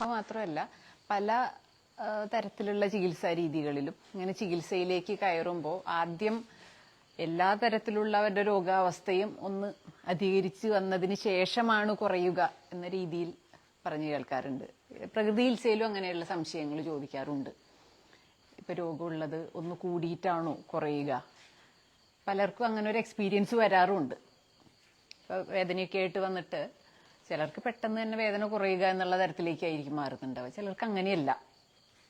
അത് മാത്രമല്ല പല തരത്തിലുള്ള ചികിത്സാ രീതികളിലും ഇങ്ങനെ ചികിത്സയിലേക്ക് കയറുമ്പോൾ ആദ്യം എല്ലാ തരത്തിലുള്ളവരുടെ രോഗാവസ്ഥയും ഒന്ന് അധികരിച്ച് വന്നതിന് ശേഷമാണ് കുറയുക എന്ന രീതിയിൽ പറഞ്ഞു കേൾക്കാറുണ്ട്. പ്രകൃതി ചികിത്സയിലും അങ്ങനെയുള്ള സംശയങ്ങൾ ചോദിക്കാറുണ്ട്. ഇപ്പൊ രോഗമുള്ളത് ഒന്ന് കൂടിയിട്ടാണോ കുറയുക? പലർക്കും അങ്ങനെ ഒരു എക്സ്പീരിയൻസ് വരാറുമുണ്ട് വേദനയൊക്കെ ആയിട്ട് വന്നിട്ട് ചിലർക്ക് പെട്ടെന്ന് തന്നെ വേദന കുറയുക എന്നുള്ള തരത്തിലേക്കായിരിക്കും മാറുന്നുണ്ടാവുക. ചിലർക്ക് അങ്ങനെയല്ല.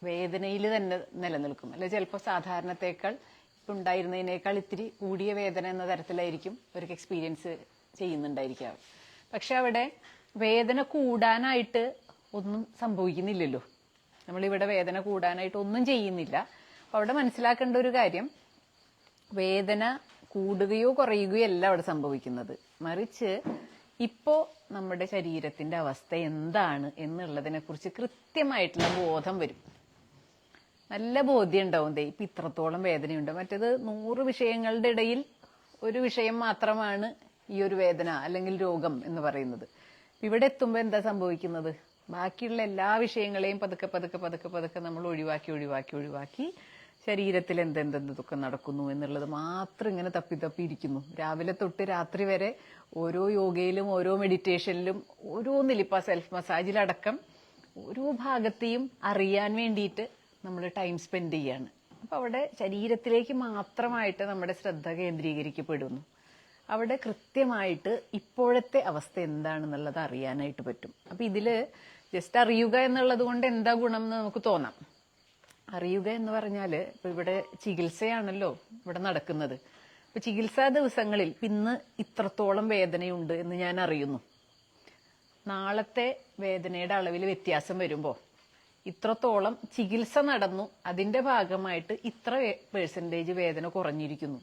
വേദനയിൽ തന്നെ നിലനിൽക്കും. അല്ലെ ചിലപ്പോൾ സാധാരണത്തേക്കാൾ ഇപ്പം ഉണ്ടായിരുന്നതിനേക്കാൾ ഇത്തിരി കൂടിയ വേദന എന്ന തരത്തിലായിരിക്കും അവർക്ക് എക്സ്പീരിയൻസ് ചെയ്യുന്നുണ്ടായിരിക്കാം പക്ഷെ അവിടെ വേദന കൂടാനായിട്ട് ഒന്നും സംഭവിക്കുന്നില്ലല്ലോ. നമ്മളിവിടെ വേദന കൂടാനായിട്ട് ഒന്നും ചെയ്യുന്നില്ല. അപ്പൊ അവിടെ മനസ്സിലാക്കേണ്ട ഒരു കാര്യം വേദന കൂടുകയോ കുറയുകയോ അല്ല അവിടെ സംഭവിക്കുന്നത്. മറിച്ച് ഇപ്പോ നമ്മുടെ ശരീരത്തിന്റെ അവസ്ഥ എന്താണ് എന്നുള്ളതിനെ കുറിച്ച് കൃത്യമായിട്ടുള്ള ബോധം വരും. നല്ല ബോധ്യം ഉണ്ടാവും ദേ ഇപ്പൊ ഇത്രത്തോളം വേദനയുണ്ട്. മറ്റേത് നൂറ് വിഷയങ്ങളുടെ ഇടയിൽ ഒരു വിഷയം മാത്രമാണ് ഈ ഒരു വേദന അല്ലെങ്കിൽ രോഗം എന്ന് പറയുന്നത്. ഇവിടെ എത്തുമ്പോൾ എന്താ സംഭവിക്കുന്നത്? ബാക്കിയുള്ള എല്ലാ വിഷയങ്ങളെയും പതുക്കെ പതുക്കെ പതുക്കെ പതുക്കെ നമ്മൾ ഒഴിവാക്കി ഒഴിവാക്കി ഒഴിവാക്കി ശരീരത്തിൽ എന്തെന്തെന്തൊക്കെ നടക്കുന്നു എന്നുള്ളത് മാത്രം ഇങ്ങനെ തപ്പി തപ്പി ഇരിക്കുന്നു. രാവിലെ തൊട്ട് രാത്രി വരെ ഓരോ യോഗയിലും ഓരോ മെഡിറ്റേഷനിലും ഓരോ ഇപ്പൊ സെൽഫ് മസാജിലടക്കം ഓരോ ഭാഗത്തെയും അറിയാൻ വേണ്ടിയിട്ട് നമ്മൾ ടൈം സ്പെൻഡ് ചെയ്യാണ്. അപ്പൊ അവിടെ ശരീരത്തിലേക്ക് മാത്രമായിട്ട് നമ്മുടെ ശ്രദ്ധ കേന്ദ്രീകരിക്കപ്പെടുന്നു. അവിടെ കൃത്യമായിട്ട് ഇപ്പോഴത്തെ അവസ്ഥ എന്താണെന്നുള്ളത് അറിയാനായിട്ട് പറ്റും. അപ്പൊ ഇതിൽ ജസ്റ്റ് അറിയുക എന്നുള്ളത് കൊണ്ട് എന്താ ഗുണം എന്ന് നമുക്ക് തോന്നാം. അറിയുക എന്ന് പറഞ്ഞാൽ ഇപ്പൊ ഇവിടെ ചികിത്സയാണല്ലോ ഇവിടെ നടക്കുന്നത്. ഇപ്പൊ ചികിത്സാ ദിവസങ്ങളിൽ ഇന്ന് ഇത്രത്തോളം വേദനയുണ്ട് എന്ന് ഞാൻ അറിയുന്നു. നാളത്തെ വേദനയുടെ അളവിൽ വ്യത്യാസം വരുമ്പോൾ ഇത്രത്തോളം ചികിത്സ നടന്നു അതിന്റെ ഭാഗമായിട്ട് ഇത്ര പേഴ്സന്റേജ് വേദന കുറഞ്ഞിരിക്കുന്നു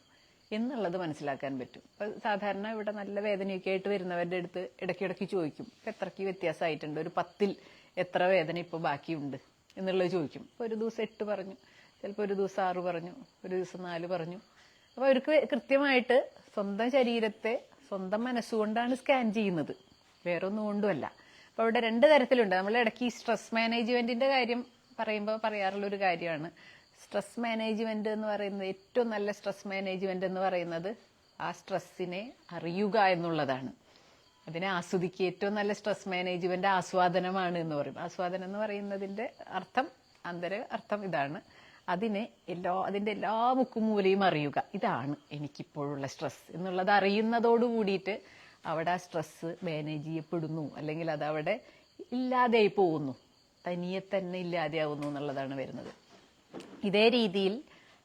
എന്നുള്ളത് മനസ്സിലാക്കാൻ പറ്റും. ഇപ്പൊ സാധാരണ ഇവിടെ നല്ല വേദനയൊക്കെ ആയിട്ട് വരുന്നവരുടെ അടുത്ത് ഇടയ്ക്കിടയ്ക്ക് ചോദിക്കും. ഇപ്പൊ എത്രക്ക് വ്യത്യാസമായിട്ടുണ്ട്? ഒരു പത്തിൽ എത്ര വേദന ഇപ്പൊ ബാക്കിയുണ്ട്? എന്നുള്ളത് ചോദിക്കും. ഒരു ദിവസം എട്ട് പറഞ്ഞു. ചിലപ്പോൾ ഒരു ദിവസം ആറ് പറഞ്ഞു. ഒരു ദിവസം നാല് പറഞ്ഞു. അപ്പൊ അവർക്ക് കൃത്യമായിട്ട് സ്വന്തം ശരീരത്തെ സ്വന്തം മനസ്സുകൊണ്ടാണ് സ്കാൻ ചെയ്യുന്നത്. വേറെ ഒന്നും കൊണ്ടുമല്ല. അപ്പോൾ അവിടെ രണ്ട് തരത്തിലുണ്ട്. നമ്മൾ ഇടയ്ക്ക് ഈ സ്ട്രെസ് മാനേജ്മെന്റിന്റെ കാര്യം പറയുമ്പോൾ പറയാറുള്ള ഒരു കാര്യമാണ്. സ്ട്രെസ് മാനേജ്മെന്റ് എന്ന് പറയുന്നത് ഏറ്റവും നല്ല സ്ട്രെസ് മാനേജ്മെന്റ് എന്ന് പറയുന്നത് ആ സ്ട്രെസ്സിനെ അറിയുക എന്നുള്ളതാണ്. അതിനെ ആസ്വദിക്കുക. ഏറ്റവും നല്ല സ്ട്രെസ് മാനേജ്മെന്റ് ആസ്വാദനമാണ് എന്ന് പറയും. ആസ്വാദനം എന്ന് പറയുന്നതിന്റെ അർത്ഥം അന്തര അർത്ഥം ഇതാണ്. അതിനെ എല്ലാ അതിന്റെ എല്ലാ മുക്കും മൂലയും അറിയുക. ഇതാണ് എനിക്കിപ്പോഴുള്ള സ്ട്രെസ് എന്നുള്ളത് അറിയുന്നതോട് കൂടിയിട്ട് അവിടെ ആ സ്ട്രെസ് മാനേജ് ചെയ്യപ്പെടുന്നു. അല്ലെങ്കിൽ അത് അവിടെ ഇല്ലാതെയായി പോകുന്നു. തനിയെ തന്നെ ഇല്ലാതെയാവുന്നു എന്നുള്ളതാണ് വരുന്നത്. ഇതേ രീതിയിൽ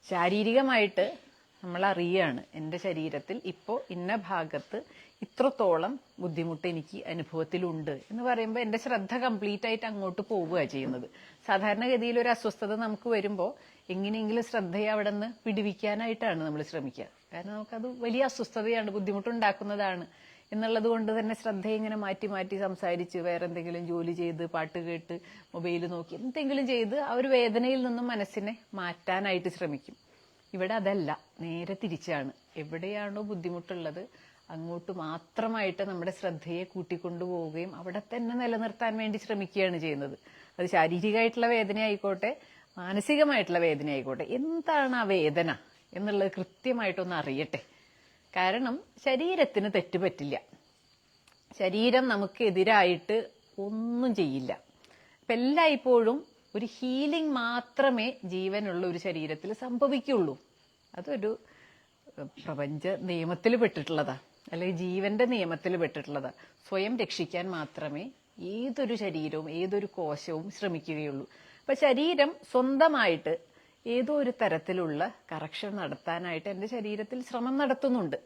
ശാരീരികമായിട്ട് നമ്മൾ അറിയുകയാണ് എന്റെ ശരീരത്തിൽ ഇപ്പോൾ ഇന്ന ഭാഗത്ത് ഇത്രത്തോളം ബുദ്ധിമുട്ട് എനിക്ക് അനുഭവത്തിലുണ്ട് എന്ന് പറയുമ്പോൾ എന്റെ ശ്രദ്ധ കംപ്ലീറ്റ് ആയിട്ട് അങ്ങോട്ട് പോവുക ചെയ്യുന്നത്. സാധാരണഗതിയിൽ ഒരു അസ്വസ്ഥത നമുക്ക് വരുമ്പോൾ എങ്ങനെയെങ്കിലും ശ്രദ്ധയെ അവിടെ നിന്ന് പിടിവിക്കാനായിട്ടാണ് നമ്മൾ ശ്രമിക്കുക. കാരണം നമുക്കത് വലിയ അസ്വസ്ഥതയാണ് ബുദ്ധിമുട്ടുണ്ടാക്കുന്നതാണ്. എന്നുള്ളത് കൊണ്ട് തന്നെ ശ്രദ്ധയെ ഇങ്ങനെ മാറ്റി മാറ്റി സംസാരിച്ച് വേറെ എന്തെങ്കിലും ജോലി ചെയ്ത് പാട്ട് കേട്ട് മൊബൈൽ നോക്കി എന്തെങ്കിലും ചെയ്ത് ആ ഒരു വേദനയിൽ നിന്നും മനസ്സിനെ മാറ്റാനായിട്ട് ശ്രമിക്കും. ഇവിടെ അതല്ല നേരെ തിരിച്ചാണ്. എവിടെയാണോ ബുദ്ധിമുട്ടുള്ളത് അങ്ങോട്ട് മാത്രമായിട്ട് നമ്മുടെ ശ്രദ്ധയെ കൂട്ടിക്കൊണ്ടുപോവുകയും അവിടെ തന്നെ നിലനിർത്താൻ വേണ്ടി ശ്രമിക്കുകയാണ് ചെയ്യുന്നത്. അത് ശാരീരികമായിട്ടുള്ള വേദന ആയിക്കോട്ടെ മാനസികമായിട്ടുള്ള വേദന ആയിക്കോട്ടെ എന്താണ് ആ വേദന എന്നുള്ളത് കൃത്യമായിട്ടൊന്ന് അറിയട്ടെ. കാരണം ശരീരത്തിന് തെറ്റുപറ്റില്ല ശരീരം നമുക്കെതിരായിട്ട് ഒന്നും ചെയ്യില്ല. അപ്പൊ എല്ലായ്പ്പോഴും ഒരു ഹീലിംഗ് മാത്രമേ ജീവനുള്ള ഒരു ശരീരത്തിൽ സംഭവിക്കുള്ളൂ. അതൊരു പ്രപഞ്ച നിയമത്തിൽ പെട്ടിട്ടുള്ളതാ. അല്ലെങ്കിൽ ജീവന്റെ നിയമത്തിൽ പെട്ടിട്ടുള്ളത് സ്വയം രക്ഷിക്കാൻ മാത്രമേ ഏതൊരു ശരീരവും ഏതൊരു കോശവും ശ്രമിക്കുകയുള്ളൂ. അപ്പൊ ശരീരം സ്വന്തമായിട്ട് ഏതോ ഒരു തരത്തിലുള്ള കറക്ഷൻ നടത്താനായിട്ട് എന്റെ ശരീരത്തിൽ ശ്രമം നടത്തുന്നുണ്ട്.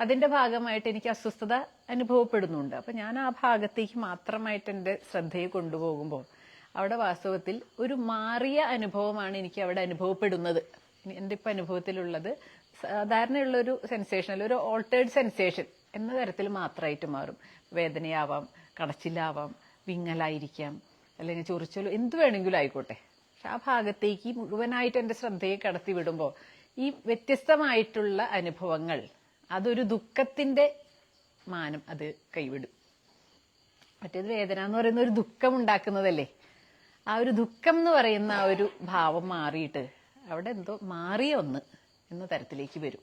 അതിന്റെ ഭാഗമായിട്ട് എനിക്ക് അസ്വസ്ഥത അനുഭവപ്പെടുന്നുണ്ട്. അപ്പൊ ഞാൻ ആ ഭാഗത്തേക്ക് മാത്രമായിട്ട് എന്റെ ശ്രദ്ധയെ കൊണ്ടുപോകുമ്പോൾ അവിടെ വാസ്തവത്തിൽ ഒരു മാറിയ അനുഭവമാണ് എനിക്ക് അവിടെ അനുഭവപ്പെടുന്നത്. എന്റെ ഇപ്പൊ അനുഭവത്തിലുള്ളത് സാധാരണയുള്ള ഒരു സെൻസേഷൻ ഒരു ഓൾട്ടേഡ് സെൻസേഷൻ എന്ന തരത്തിൽ മാത്രമായിട്ട് മാറും. വേദനയാവാം കടച്ചിലാവാം വിങ്ങലായിരിക്കാം അല്ലെങ്കിൽ ചൊറിച്ചലോ എന്ത് വേണമെങ്കിലും ആയിക്കോട്ടെ. പക്ഷെ ആ ഭാഗത്തേക്ക് മുഴുവനായിട്ട് എന്റെ ശ്രദ്ധയെ കടത്തി വിടുമ്പോൾ ഈ വ്യത്യസ്തമായിട്ടുള്ള അനുഭവങ്ങൾ അതൊരു ദുഃഖത്തിന്റെ മാനം അത് കൈവിടും. മറ്റേത് വേദന എന്ന് പറയുന്ന ഒരു ദുഃഖം ഉണ്ടാക്കുന്നതല്ലേ? ആ ഒരു ദുഃഖം എന്ന് പറയുന്ന ആ ഒരു ഭാവം മാറിയിട്ട് അവിടെ എന്തോ മാറിയ ഒന്ന്. എന്ന തരത്തിലേക്ക് വരും.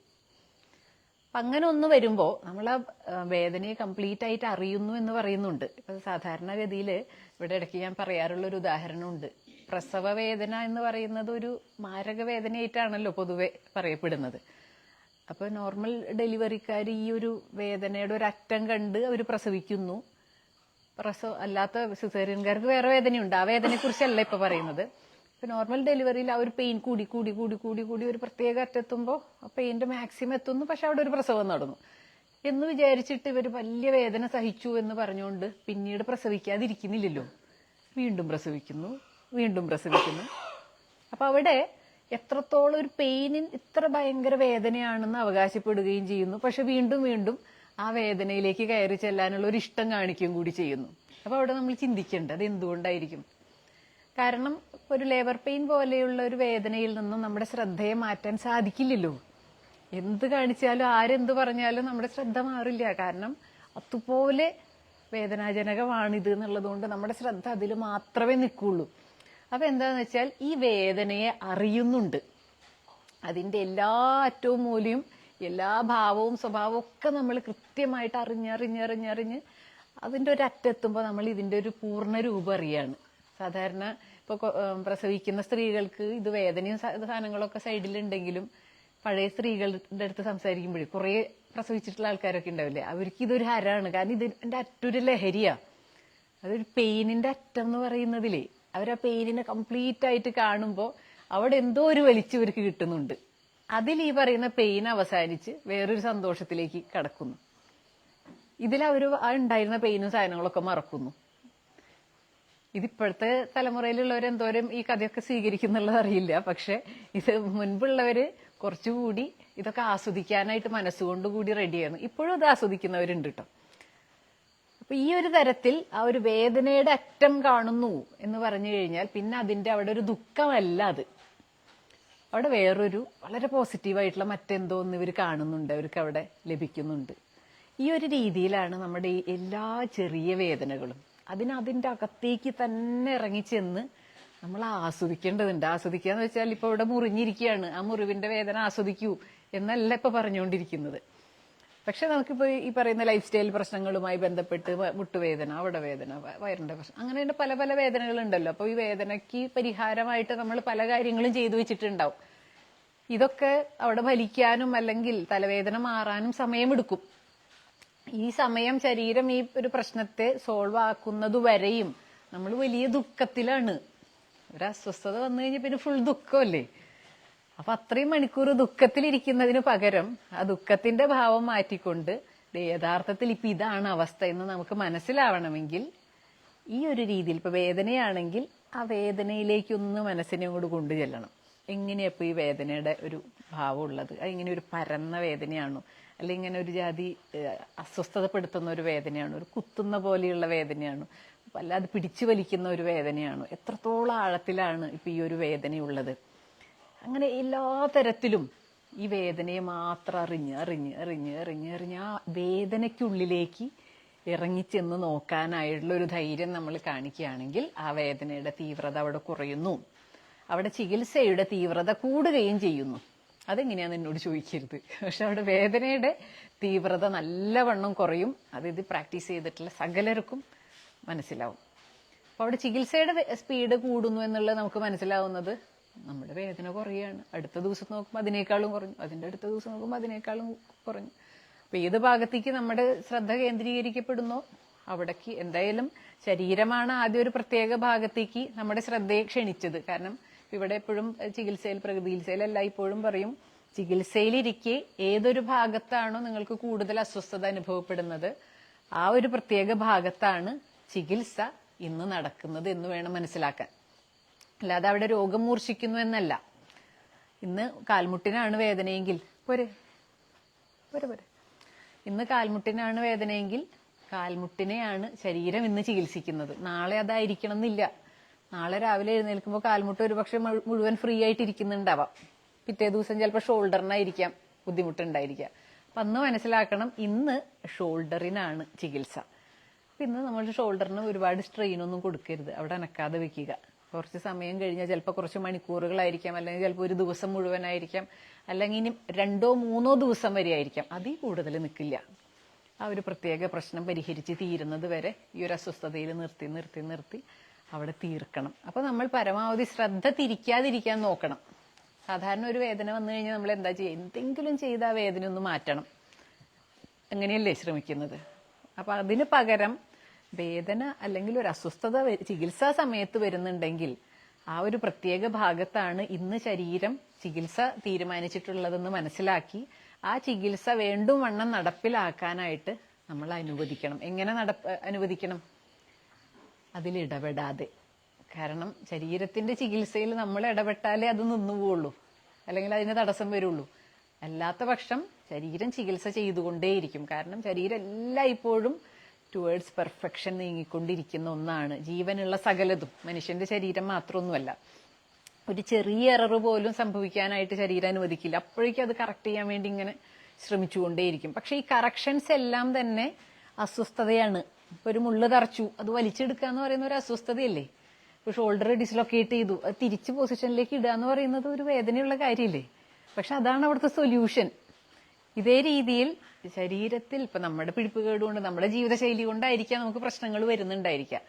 അപ്പൊ അങ്ങനെ ഒന്ന് വരുമ്പോൾ നമ്മൾ ആ വേദനയെ കംപ്ലീറ്റ് ആയിട്ട് അറിയുന്നു എന്ന് പറയുന്നുണ്ട്. ഇപ്പൊ സാധാരണഗതിയിൽ ഇവിടെ ഇടയ്ക്ക് ഞാൻ പറയാറുള്ള ഒരു ഉദാഹരണമുണ്ട്. പ്രസവ വേദന എന്ന് പറയുന്നത് ഒരു മാരക വേദനയായിട്ടാണല്ലോ പൊതുവെ പറയപ്പെടുന്നത്. അപ്പോൾ നോർമൽ ഡെലിവറിക്കാർ ഈ ഒരു വേദനയുടെ ഒരു അറ്റം കണ്ട് അവർ പ്രസവിക്കുന്നു. പ്രസവ അല്ലാത്ത സിസേറിയൻകാർക്ക് വേറെ വേദനയുണ്ട്. ആ വേദനയെക്കുറിച്ചല്ല ഇപ്പോൾ ഇപ്പൊ പറയുന്നത്. ഇപ്പൊ നോർമൽ ഡെലിവറിയിൽ ആ ഒരു പെയിൻ കൂടി കൂടി കൂടി കൂടി കൂടി ഒരു പ്രത്യേക അറ്റെത്തുമ്പോൾ ആ പെയിന്റെ മാക്സിമം എത്തുന്നു. പക്ഷെ അവിടെ ഒരു പ്രസവം നടന്നു. എന്ന് വിചാരിച്ചിട്ട് ഇവർ വലിയ വേദന സഹിച്ചു എന്ന് പറഞ്ഞുകൊണ്ട് പിന്നീട് പ്രസവിക്കാതിരിക്കുന്നില്ലല്ലോ. വീണ്ടും പ്രസവിക്കുന്നു വീണ്ടും പ്രസവിക്കുന്നു. അപ്പൊ അവിടെ എത്രത്തോളം ഒരു പെയിനിൻ ഇത്ര ഭയങ്കര വേദനയാണെന്ന് അവകാശപ്പെടുകയും ചെയ്യുന്നു. പക്ഷെ വീണ്ടും വീണ്ടും ആ വേദനയിലേക്ക് കയറി ചെല്ലാനുള്ള ഒരു ഇഷ്ടം കാണിക്കുകയും കൂടി ചെയ്യുന്നു. അപ്പൊ അവിടെ നമ്മൾ ചിന്തിക്കേണ്ടത് എന്തുകൊണ്ടായിരിക്കും? കാരണം ഒരു ലേബർ പെയിൻ പോലെയുള്ള ഒരു വേദനയിൽ നിന്നും നമ്മുടെ ശ്രദ്ധയെ മാറ്റാൻ സാധിക്കില്ലല്ലോ. എന്ത് കാണിച്ചാലും ആരെന്ത് പറഞ്ഞാലും നമ്മുടെ ശ്രദ്ധ മാറില്ല. കാരണം അതുപോലെ വേദനാജനകമാണിത് എന്നുള്ളതുകൊണ്ട് നമ്മുടെ ശ്രദ്ധ അതിൽ മാത്രമേ നിൽക്കുള്ളൂ. അപ്പൊ എന്താന്ന് വെച്ചാൽ ഈ വേദനയെ അറിയുന്നുണ്ട്. അതിന്റെ എല്ലാ അറ്റവും മൂലയും എല്ലാ ഭാവവും സ്വഭാവവും ഒക്കെ നമ്മൾ കൃത്യമായിട്ട് അറിഞ്ഞറിഞ്ഞറിഞ്ഞറിഞ്ഞ് അതിന്റെ ഒരു അറ്റെത്തുമ്പോൾ നമ്മൾ ഇതിന്റെ ഒരു പൂർണ രൂപം അറിയാണ്. സാധാരണ ഇപ്പൊ പ്രസവിക്കുന്ന സ്ത്രീകൾക്ക് ഇത് വേദനയും സാധനങ്ങളൊക്കെ സൈഡിലുണ്ടെങ്കിലും പഴയ സ്ത്രീകളുടെ അടുത്ത് സംസാരിക്കുമ്പോഴേ കുറെ പ്രസവിച്ചിട്ടുള്ള ആൾക്കാരൊക്കെ ഉണ്ടാവില്ലേ? അവർക്ക് ഇതൊരു ഹരാണ്. കാരണം ഇതിന്റെ അറ്റൊരു ലഹരിയാ. അതൊരു പെയിനിന്റെ അറ്റം എന്ന് പറയുന്നതിലേ. അവർ ആ പെയിനിനെ കംപ്ലീറ്റ് ആയിട്ട് കാണുമ്പോൾ അവിടെ എന്തോ ഒരു വലിച്ചു ഇവർക്ക് കിട്ടുന്നുണ്ട്. അതിൽ ഈ പറയുന്ന പെയിൻ അവസാനിച്ച് വേറൊരു സന്തോഷത്തിലേക്ക് കടക്കുന്നു. ഇതിൽ അവർ ആ ഉണ്ടായിരുന്ന പെയിനും സാധനങ്ങളൊക്കെ മറക്കുന്നു. ഇതിപ്പോഴത്തെ തലമുറയിലുള്ളവർ എന്തോരം ഈ കഥയൊക്കെ സ്വീകരിക്കുന്നുള്ളത് അറിയില്ല പക്ഷെ ഇത് മുൻപുള്ളവര് കുറച്ചുകൂടി ഇതൊക്കെ ആസ്വദിക്കാനായിട്ട് മനസ്സുകൊണ്ട് കൂടി റെഡിയാണ്. ഇപ്പോഴും അത് ആസ്വദിക്കുന്നവരുണ്ട് കേട്ടോ അപ്പൊ ഈ ഒരു തരത്തിൽ ആ ഒരു വേദനയുടെ അറ്റം കാണുന്നു എന്ന് പറഞ്ഞു കഴിഞ്ഞാൽ പിന്നെ അതിന്റെ അവിടെ ഒരു ദുഃഖമല്ല അത്. അവിടെ വേറൊരു വളരെ പോസിറ്റീവായിട്ടുള്ള മറ്റെന്തോ ഒന്ന് ഇവർ കാണുന്നുണ്ട് അവർക്ക് അവിടെ ലഭിക്കുന്നുണ്ട്. ഈ ഒരു രീതിയിലാണ് നമ്മുടെ ഈ എല്ലാ ചെറിയ വേദനകളും അതിന് അതിന്റെ അകത്തേക്ക് തന്നെ ഇറങ്ങിച്ചെന്ന് നമ്മൾ ആസ്വദിക്കേണ്ടതുണ്ട്. ആസ്വദിക്കുക എന്ന് വെച്ചാൽ ഇപ്പൊ ഇവിടെ മുറിഞ്ഞിരിക്കുകയാണ്. ആ മുറിവിന്റെ വേദന ആസ്വദിക്കൂ എന്നല്ല ഇപ്പൊ പറഞ്ഞുകൊണ്ടിരിക്കുന്നത്. പക്ഷെ നമുക്കിപ്പോ ഈ പറയുന്ന ലൈഫ് സ്റ്റൈൽ പ്രശ്നങ്ങളുമായി ബന്ധപ്പെട്ട് മുട്ടുവേദന അവിടെ വേദന വയറിന്റെ പ്രശ്നം അങ്ങനെ പല പല വേദനകളുണ്ടല്ലോ. അപ്പൊ ഈ വേദനയ്ക്ക് പരിഹാരമായിട്ട് നമ്മൾ പല കാര്യങ്ങളും ചെയ്തു വെച്ചിട്ടുണ്ടാവും. ഇതൊക്കെ അവിടെ ഫലിക്കാനും അല്ലെങ്കിൽ തലവേദന മാറാനും സമയമെടുക്കും. ഈ സമയം ശരീരം ഈ ഒരു പ്രശ്നത്തെ സോൾവ് ആക്കുന്നതുവരെയും നമ്മൾ വലിയ ദുഃഖത്തിലാണ്. ഒരു അസ്വസ്ഥത വന്നു കഴിഞ്ഞാൽ പിന്നെ ഫുൾ ദുഃഖമല്ലേ? അപ്പൊ അത്രയും മണിക്കൂർ ദുഃഖത്തിലിരിക്കുന്നതിന് പകരം ആ ദുഃഖത്തിന്റെ ഭാവം മാറ്റിക്കൊണ്ട് യഥാർത്ഥത്തിൽ ഇപ്പൊ ഇതാണ് അവസ്ഥ എന്ന് നമുക്ക് മനസ്സിലാവണമെങ്കിൽ ഈ ഒരു രീതിയിൽ ഇപ്പൊ വേദനയാണെങ്കിൽ ആ വേദനയിലേക്കൊന്ന് മനസ്സിനെ കൂടി കൊണ്ടു ചെല്ലണം എങ്ങനെയാ ഇപ്പൊ ഈ വേദനയുടെ ഒരു ഭാവം ഉള്ളത്? അത് ഇങ്ങനെ ഒരു പരന്ന വേദനയാണോ? അല്ലെങ്കിൽ ഇങ്ങനെ ഒരു ജാതി അസ്വസ്ഥതപ്പെടുത്തുന്ന ഒരു വേദനയാണ് ഒരു കുത്തുന്ന പോലെയുള്ള വേദനയാണ് വല്ലാതെ പിടിച്ചു വലിക്കുന്ന ഒരു വേദനയാണ് എത്രത്തോളം ആഴത്തിലാണ് ഇപ്പൊ ഈ ഒരു വേദനയുള്ളത്. അങ്ങനെ എല്ലാ തരത്തിലും ഈ വേദനയെ മാത്രം അറിഞ്ഞ് അറിഞ്ഞ് അറിഞ്ഞ് അറിഞ്ഞ് അറിഞ്ഞ് ആ വേദനയ്ക്കുള്ളിലേക്ക് ഇറങ്ങിച്ചെന്ന് നോക്കാനായിട്ടുള്ള ഒരു ധൈര്യം നമ്മൾ കാണിക്കുകയാണെങ്കിൽ ആ വേദനയുടെ തീവ്രത അവിടെ കുറയുന്നു. അവിടെ ചികിത്സയുടെ തീവ്രത കൂടുകയും ചെയ്യുന്നു. അതെങ്ങനെയാന്ന് എന്നോട് ചോദിക്കരുത്. പക്ഷെ അവിടെ വേദനയുടെ തീവ്രത നല്ലവണ്ണം കുറയും. അത് ഇത് പ്രാക്ടീസ് ചെയ്തിട്ടുള്ള സകലർക്കും മനസ്സിലാവും. അപ്പൊ അവിടെ ചികിത്സയുടെ സ്പീഡ് കൂടുന്നു എന്നുള്ളത് നമുക്ക് മനസ്സിലാവുന്നത് നമ്മുടെ വേദന കുറയാണ്. അടുത്ത ദിവസം നോക്കുമ്പോൾ അതിനേക്കാളും കുറഞ്ഞു. അതിന്റെ അടുത്ത ദിവസം നോക്കുമ്പോൾ അതിനേക്കാളും കുറഞ്ഞു. അപ്പൊ ഏത് ഭാഗത്തേക്ക് നമ്മുടെ ശ്രദ്ധ കേന്ദ്രീകരിക്കപ്പെടുന്നോ അവിടേക്ക് എന്തായാലും ശരീരമാണ് ആദ്യം ഒരു പ്രത്യേക ഭാഗത്തേക്ക് നമ്മുടെ ശ്രദ്ധയെ ക്ഷണിച്ചത്. കാരണം ഇവിടെ എപ്പോഴും ചികിത്സയിൽ പ്രകൃതി ചികിത്സയിലല്ല ഇപ്പോഴും പറയും ചികിത്സയിലിരിക്കെ ഏതൊരു ഭാഗത്താണോ നിങ്ങൾക്ക് കൂടുതൽ അസ്വസ്ഥത അനുഭവപ്പെടുന്നത് ആ ഒരു പ്രത്യേക ഭാഗത്താണ് ചികിത്സ ഇന്ന് നടക്കുന്നത് എന്ന് വേണം മനസ്സിലാക്കാൻ. അല്ലാതെ അവിടെ രോഗം മൂർച്ഛിക്കുന്നു എന്നല്ല. ഇന്ന് കാൽമുട്ടിനാണ് വേദനയെങ്കിൽ പോരെ പോരെ പോരെ. ഇന്ന് കാൽമുട്ടിനാണ് വേദനയെങ്കിൽ കാൽമുട്ടിനെയാണ് ശരീരം ഇന്ന് ചികിത്സിക്കുന്നത്. നാളെ അതായിരിക്കണം എന്നില്ല നാളെ രാവിലെ എഴുന്നേൽക്കുമ്പോൾ കാൽമുട്ട് ഒരുപക്ഷെ മുഴുവൻ ഫ്രീ ആയിട്ട് ഇരിക്കുന്നുണ്ടാവാം പിറ്റേ ദിവസം ചിലപ്പോൾ ഷോൾഡറിനായിരിക്കാം ബുദ്ധിമുട്ടുണ്ടായിരിക്കാം. അപ്പൊ അന്ന് മനസ്സിലാക്കണം ഇന്ന് ഷോൾഡറിനാണ് ചികിത്സ. ഇന്ന് നമ്മൾ ഷോൾഡറിന് ഒരുപാട് സ്ട്രെയിൻ ഒന്നും കൊടുക്കരുത്. അവിടെ അനക്കാതെ വെക്കുക. കുറച്ച് സമയം കഴിഞ്ഞാൽ ചിലപ്പോൾ കുറച്ച് മണിക്കൂറുകളായിരിക്കാം അല്ലെങ്കിൽ ചിലപ്പോൾ ഒരു ദിവസം മുഴുവനായിരിക്കാം അല്ലെങ്കിൽ ഇനി രണ്ടോ മൂന്നോ ദിവസം വരെ ആയിരിക്കാം. അതിൽ കൂടുതൽ നിൽക്കില്ല. ആ ഒരു പ്രത്യേക പ്രശ്നം പരിഹരിച്ച് തീരുന്നത് വരെ ഈ ഒരു അസ്വസ്ഥതയിൽ നിർത്തി നിർത്തി നിർത്തി അവിടെ തീർക്കണം. അപ്പോൾ നമ്മൾ പരമാവധി ശ്രദ്ധ തിരിക്കാതിരിക്കാൻ നോക്കണം. സാധാരണ ഒരു വേദന വന്നു കഴിഞ്ഞാൽ നമ്മൾ എന്താ ചെയ്യുക? എന്തെങ്കിലും ചെയ്ത് ആ വേദന ഒന്ന് മാറ്റണം. അങ്ങനെയല്ലേ ശ്രമിക്കുന്നത്. അപ്പൊ അതിന് പകരം വേദന അല്ലെങ്കിൽ ഒരു അസ്വസ്ഥത ചികിത്സാ സമയത്ത് വരുന്നുണ്ടെങ്കിൽ ആ ഒരു പ്രത്യേക ഭാഗത്താണ് ഇന്ന് ശരീരം ചികിത്സ തീരുമാനിച്ചിട്ടുള്ളതെന്ന് മനസ്സിലാക്കി ആ ചികിത്സ വേണ്ടും വണ്ണം നടപ്പിലാക്കാനായിട്ട് നമ്മൾ അനുവദിക്കണം. എങ്ങനെ നടപ്പ് അനുവദിക്കണം? അതിലിടപെടാതെ. കാരണം ശരീരത്തിന്റെ ചികിത്സയിൽ നമ്മൾ ഇടപെട്ടാലേ അത് നിന്നു പോവുള്ളൂ അല്ലെങ്കിൽ അതിന് തടസ്സം വരുള്ളൂ. അല്ലാത്ത പക്ഷം ശരീരം ചികിത്സ ചെയ്തുകൊണ്ടേയിരിക്കും. കാരണം ശരീരം എല്ലായ്പ്പോഴും ടുവേർഡ്സ് പെർഫെക്ഷൻ നീങ്ങിക്കൊണ്ടിരിക്കുന്ന ഒന്നാണ്. ജീവനുള്ള സകലതും. മനുഷ്യന്റെ ശരീരം മാത്രമൊന്നുമല്ല. ഒരു ചെറിയ എറർ പോലും സംഭവിക്കാനായിട്ട് ശരീരം അനുവദിക്കില്ല. അപ്പോഴേക്കും അത് കറക്റ്റ് ചെയ്യാൻ വേണ്ടി ഇങ്ങനെ ശ്രമിച്ചുകൊണ്ടേയിരിക്കും. പക്ഷെ ഈ കറക്ഷൻസ് എല്ലാം തന്നെ അസ്വസ്ഥതയാണ്. ഇപ്പൊ ഒരു മുള്ള് തറച്ചു. അത് വലിച്ചെടുക്കുക എന്ന് പറയുന്ന ഒരു അസ്വസ്ഥതയല്ലേ? ഇപ്പൊ ഷോൾഡർ ഡിസ്ലൊക്കേറ്റ് ചെയ്തു. അത് തിരിച്ച് പൊസിഷനിലേക്ക് ഇടുക എന്ന് പറയുന്നത് ഒരു വേദനയുള്ള കാര്യമില്ലേ പക്ഷെ അതാണ് അവിടുത്തെ സൊല്യൂഷൻ ഇതേ രീതിയിൽ ശരീരത്തിൽ ഇപ്പൊ നമ്മുടെ പിടിപ്പുകേട് കൊണ്ട് നമ്മുടെ ജീവിതശൈലി കൊണ്ടായിരിക്കാം നമുക്ക് പ്രശ്നങ്ങൾ വരുന്നുണ്ടായിരിക്കാം.